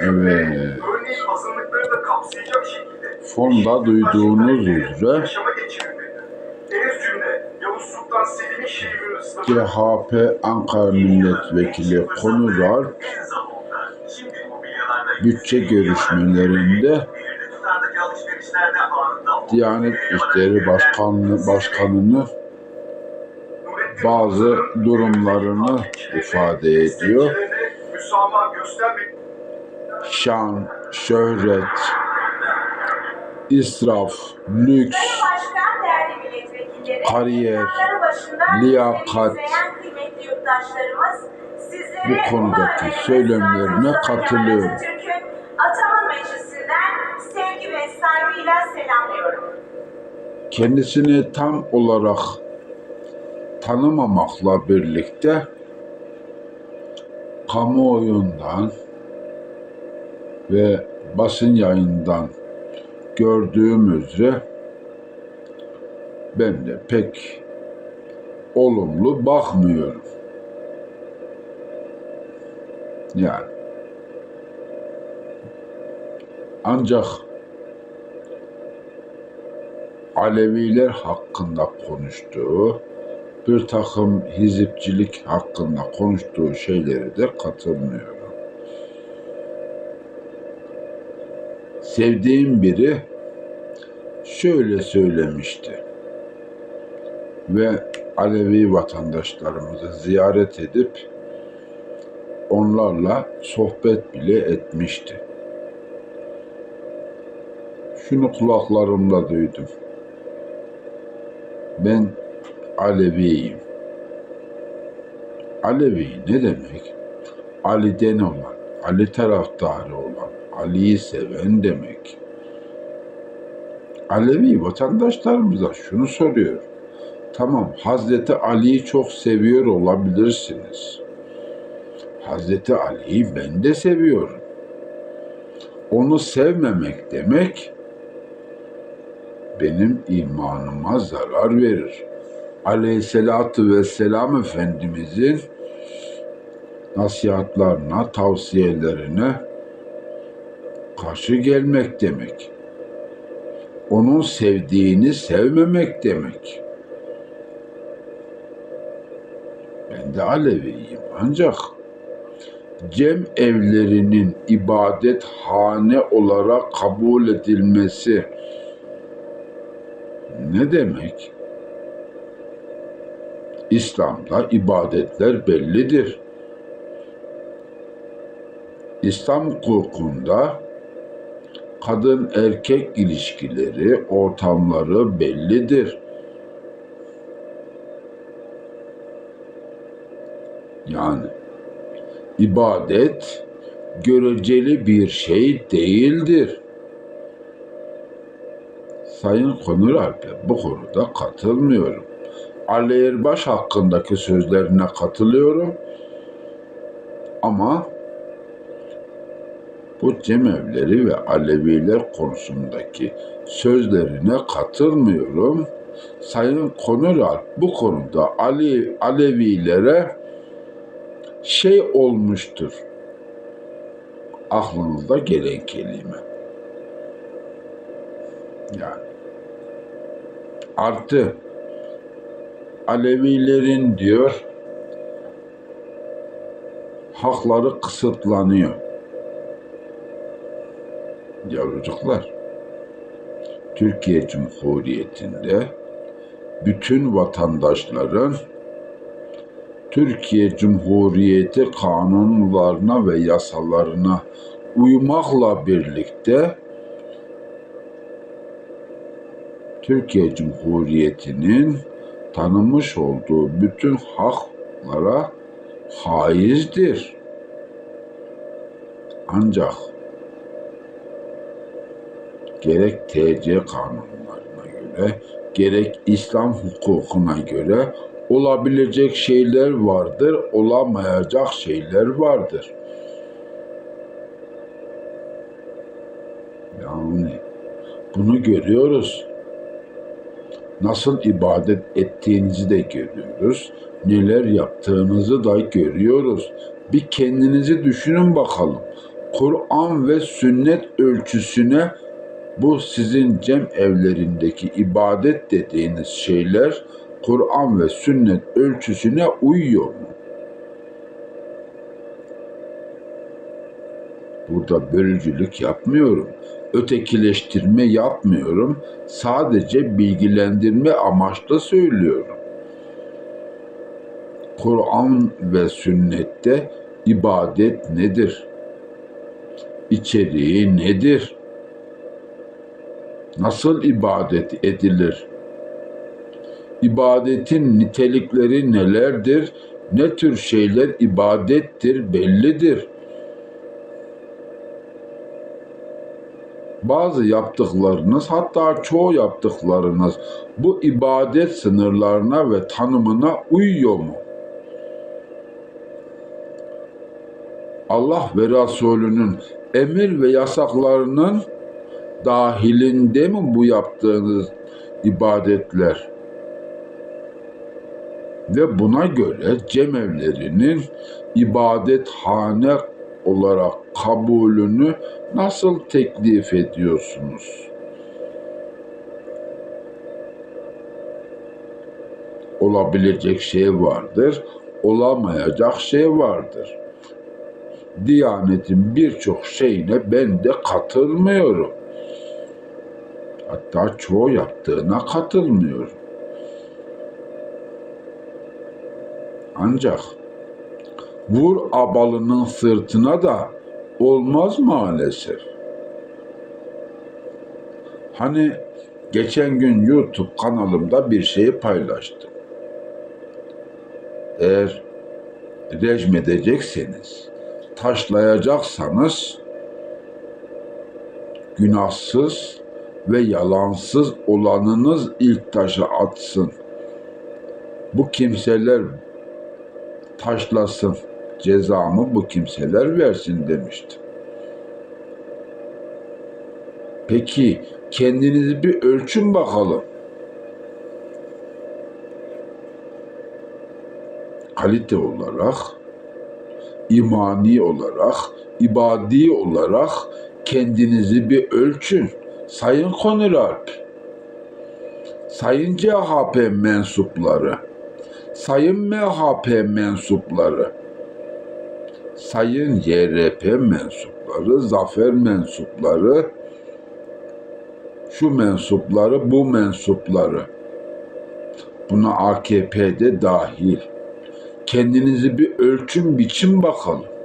Evet. örneğin azınlıkları da kapsayacak şekilde Fonda duyduğunuz üzere CHP Ankara Milletvekili Şimdi mobilyalarda bütçe görüşmelerinde Diyanet İşleri Başkanlığı Başkanı'nı bazı durumlarını ifade ediyor. Şan, şöhret, israf, lüks, Kariyer, liyakat, bu konudaki söylemlerine katılıyorum. Atatürk'ün Ataman Meclisi'nden sevgi ve saygıyla selamlıyorum. kendisini tam olarak tanımamakla birlikte kamuoyundan ve basın yayından gördüğüm üzere ben de pek olumlu bakmıyorum. Yani ancak Aleviler hakkında konuştuğu, bir takım hizipçilik hakkında konuştuğu şeylere de katılmıyorum. Sevdiğim biri şöyle söylemişti ve Alevi vatandaşlarımızı ziyaret edip onlarla sohbet bile etmişti. Şunu kulaklarımla duydum. Ben Aleviyim. Alevi ne demek? Ali'den olan, Ali taraftarı olan, Ali'yi seven demek. Alevi vatandaşlarımıza şunu soruyor. Tamam Hazreti Ali'yi çok seviyor olabilirsiniz. Hazreti Ali'yi ben de seviyorum. Onu sevmemek demek benim imanıma zarar verir. Aleyhisselatü vesselam Efendimizin nasihatlarına, tavsiyelerine karşı gelmek demek. Onun sevdiğini sevmemek demek. Ben de Aleviyim ancak cem evlerinin ibadet hane olarak kabul edilmesi ne demek? İslam'da ibadetler bellidir. İslam hukukunda kadın erkek ilişkileri, ortamları bellidir. Yani ibadet göreceli bir şey değildir. Sayın Konur Alp'e bu konuda katılmıyorum. Ali Erbaş hakkındaki sözlerine katılıyorum. Ama bu cemevleri ve Aleviler konusundaki sözlerine katılmıyorum. Sayın Konur Alp bu konuda Ali Alevilere şey olmuştur. Aklınızda gelen kelime. Yani artı Alevilerin diyor hakları kısıtlanıyor. Yavrucuklar, Türkiye Cumhuriyeti'nde bütün vatandaşların Türkiye Cumhuriyeti kanunlarına ve yasalarına uymakla birlikte Türkiye Cumhuriyeti'nin tanımış olduğu bütün haklara haizdir. Ancak gerek TC kanunlarına göre gerek İslam hukukuna göre olabilecek şeyler vardır, olamayacak şeyler vardır. Yani bunu görüyoruz. Nasıl ibadet ettiğinizi de görüyoruz. Neler yaptığınızı da görüyoruz. Bir kendinizi düşünün bakalım. Kur'an ve sünnet ölçüsüne bu sizin cem evlerindeki ibadet dediğiniz şeyler Kur'an ve sünnet ölçüsüne uyuyor mu? Burada bölücülük yapmıyorum. Ötekileştirme yapmıyorum. Sadece bilgilendirme amaçlı söylüyorum. Kur'an ve sünnette ibadet nedir? İçeriği nedir? Nasıl ibadet edilir? İbadetin nitelikleri nelerdir? Ne tür şeyler ibadettir bellidir. Bazı yaptıklarınız hatta çoğu yaptıklarınız bu ibadet sınırlarına ve tanımına uyuyor mu? Allah ve Resulünün emir ve yasaklarının dahilinde mi bu yaptığınız ibadetler? Ve buna göre cemevlerinin ibadethane olarak kabulünü nasıl teklif ediyorsunuz? Olabilecek şey vardır, olamayacak şey vardır. Diyanetin birçok şeyine ben de katılmıyorum. Hatta çoğu yaptığına katılmıyorum. Ancak vur abalının sırtına da olmaz maalesef. Hani geçen gün YouTube kanalımda bir şeyi paylaştım. Eğer rejim edecekseniz, taşlayacaksanız günahsız ve yalansız olanınız ilk taşı atsın. Bu kimseler taşlasın. Cezamı bu kimseler versin demiştim. Peki kendinizi bir ölçün bakalım. Kalite olarak, imani olarak, ibadi olarak kendinizi bir ölçün. Sayın Konur Alp, Sayın CHP mensupları, Sayın MHP mensupları, Sayın YRP mensupları, Zafer mensupları, şu mensupları, bu mensupları. Buna AKP'de dahil. Kendinizi bir ölçün biçin bakalım.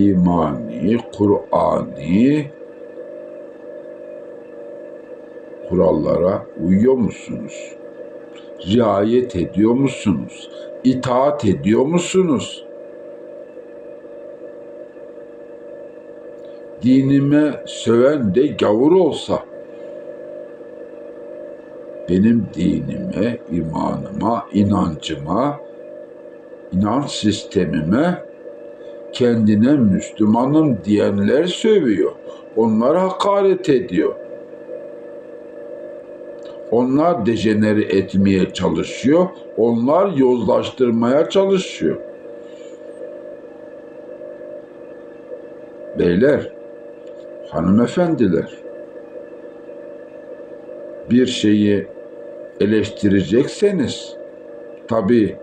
İmani, Kur'ani kurallara uyuyor musunuz? Riayet ediyor musunuz? İtaat ediyor musunuz? Dinime söven de gavur olsa benim dinime, imanıma, inancıma, inanç sistemime kendine Müslümanım diyenler sövüyor. Onlar hakaret ediyor. Onlar dejenere etmeye çalışıyor. Onlar yozlaştırmaya çalışıyor. Beyler, hanımefendiler, bir şeyi eleştirecekseniz, tabi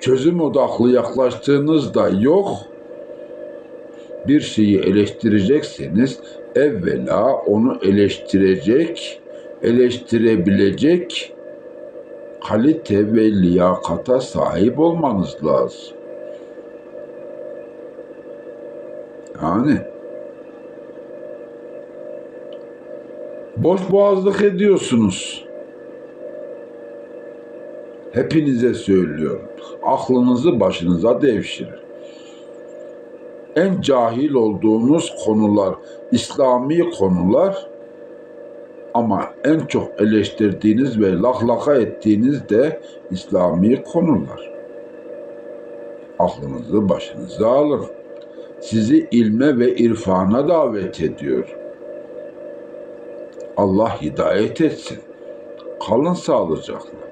çözüm odaklı yaklaştığınızda yok, bir şeyi eleştirecekseniz evvela onu eleştirecek, eleştirebilecek kalite ve liyakata sahip olmanız lazım. Yani boş boğazlık ediyorsunuz. Hepinize söylüyorum. Aklınızı başınıza devşirin. En cahil olduğunuz konular, İslami konular ama en çok eleştirdiğiniz ve lahlaka ettiğiniz de İslami konular. Aklınızı başınıza alın. Sizi ilme ve irfana davet ediyor. Allah hidayet etsin. Kalın sağlıcakla.